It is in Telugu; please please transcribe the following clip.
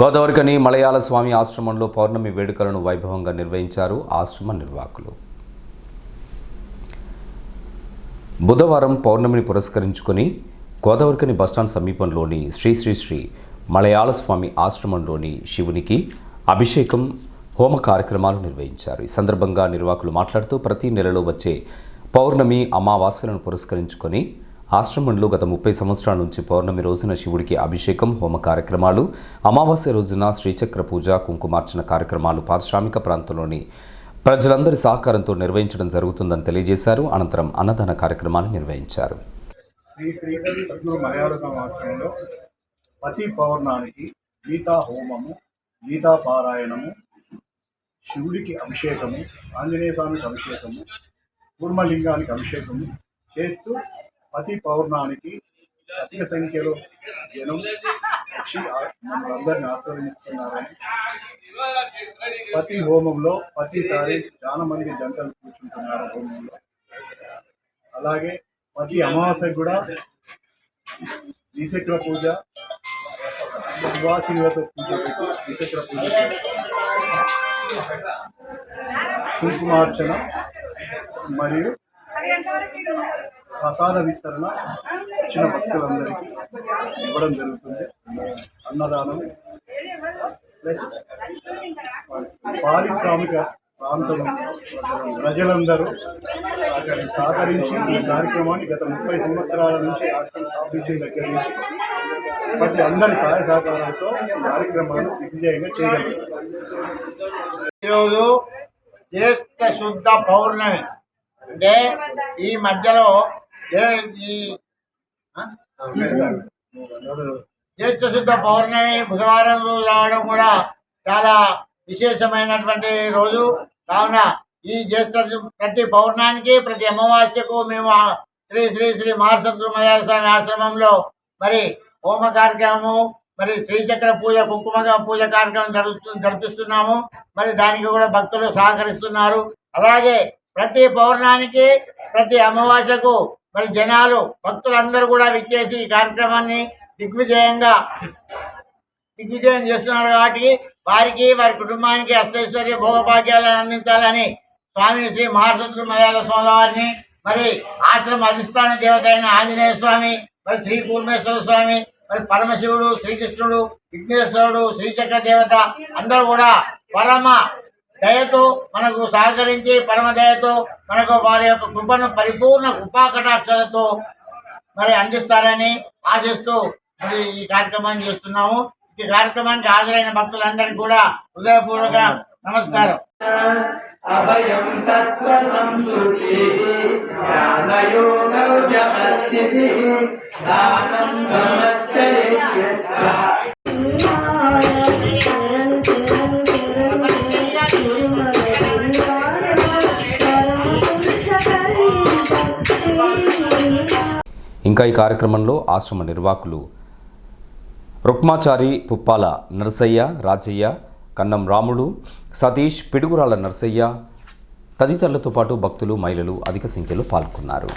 గోదావరికని మలయాళ స్వామి ఆశ్రమంలో పౌర్ణమి వేడుకలను వైభవంగా నిర్వహించారు ఆశ్రమ నిర్వాహకులు. బుధవారం పౌర్ణమిని పురస్కరించుకొని గోదావరికని బస్టాండ్ సమీపంలోని శ్రీ శ్రీ శ్రీ మలయాళ స్వామి ఆశ్రమంలోని శివునికి అభిషేకం హోమ కార్యక్రమాలు నిర్వహించారు. ఈ సందర్భంగా నిర్వాహకులు మాట్లాడుతూ ప్రతి నెలలో వచ్చే పౌర్ణమి అమావాస్యలను పురస్కరించుకొని ఆశ్రమంలో గత ముప్పై సంవత్సరాల నుంచి పౌర్ణమి రోజున శివుడికి అభిషేకం హోమ కార్యక్రమాలు అమావాస్య రోజున శ్రీచక్ర పూజ కుంకుమార్చన కార్యక్రమాలు పారిశ్రామిక ప్రాంతంలోని ప్రజలందరి సహకారంతో నిర్వహించడం జరుగుతుందని తెలియజేశారు. అనంతరం అన్నదాన కార్యక్రమాన్ని నిర్వహించారు. శ్రీ శ్రీహరి మలయాళ సంవత్సరంలో ప్రతి పౌర్ణానికి గీతా హోమము గీతా పారాయణము శివుడికి అభిషేకము ఆంజనేయ స్వామికి అభిషేకము కూర్మలింగానికి అభిషేకము చేస్తూ ప్రతి పౌర్ణానికి అధిక సంఖ్యలో జనం వచ్చి ఆ- అందరిని ఆస్వాదిస్తున్నారని ప్రతి హోమంలో ప్రతిసారి చాలా మంది జంటలు కూర్చుంటున్నారు హోమంలో. అలాగే ప్రతి అమావాస్యకు కూడా ద్విచక్ర పూజ నివాసినులతో పూజ పెట్టి ద్విచక్ర పూజ కుంకుమార్చన మరియు ప్రసాద విస్తరణ చిన్న భక్తులందరికీ ఇవ్వడం జరుగుతుంది. అన్నదానం ప్లస్ పారిశ్రామిక ప్రాంతం ప్రజలందరూ సహకరి- సహకరించి ఈ కార్యక్రమాన్ని గత ముప్పై సంవత్సరాల నుంచి రాష్ట్రం స్థాపించిన దగ్గర నుంచి ప్రతి అందరి సహాయ సహకారాలతో కార్యక్రమాన్ని విజయంగా చేయగలుగుతాం. ఈరోజు జ్యేష్ఠ శుద్ధ పౌర్ణమి. అంటే ఈ మధ్యలో జ్యేష్ఠ శుద్ధ పౌర్ణమి. బుధవారం రోజు రావడం కూడా చాలా విశేషమైనటువంటి రోజు. కావున ఈ జ్యేష్ఠ ప్రతి పౌర్ణానికి ప్రతి అమావాస్యకు మేము శ్రీ శ్రీ శ్రీ మహాసత్రుమయ స్వామి ఆశ్రమంలో మరి హోమ కార్యక్రమము మరి శ్రీచక్ర పూజ కుంకుమ పూజ కార్యక్రమం జరుపు జరిపిస్తున్నాము. మరి దానికి కూడా భక్తులు సహకరిస్తున్నారు. అలాగే ప్రతి పౌర్ణానికి ప్రతి అమావాస్యకు మరి జనాలు భక్తులందరూ కూడా విచ్చేసి ఈ కార్యక్రమాన్ని దిగ్విజయంగా దిగ్విజయం చేస్తున్నారు కాబట్టి వారికి వారి కుటుంబానికి అష్టైశ్వర్య భోగభాగ్యాలను అందించాలని స్వామి శ్రీ మహాసత్రు మలయాళ స్వామి వారిని మరి ఆశ్రమ అధిష్టాన దేవత అయిన ఆంజనేయ స్వామి మరి శ్రీ కూర్మేశ్వర స్వామి మరి పరమశివుడు శ్రీకృష్ణుడు విఘ్నేశ్వరుడు శ్రీచక్ర దేవత అందరూ కూడా పరమ దయతో మనకు సహకరించి పరమ దయతో మనకు వారి యొక్క కృపను పరిపూర్ణ కృపాకటాక్షలతో మరి అందిస్తారని ఆశిస్తూ మరి ఈ కార్యక్రమాన్ని చేస్తున్నాము. ఈ కార్యక్రమానికి హాజరైన భక్తులందరికీ కూడా హృదయపూర్వక నమస్కారం. అభయం సత్వ సంశృతి జ్ఞానయోగ వ్యవస్థితి దానం గమన ఇంకా ఈ కార్యక్రమంలో ఆశ్రమ నిర్వాహకులు రుక్మాచారి పుప్పాల నరసయ్య రాజయ్య కన్నం రాముడు సతీష్ పిడుగురాల నరసయ్య తదితరులతో పాటు భక్తులు మహిళలు అధిక సంఖ్యలో పాల్గొన్నారు.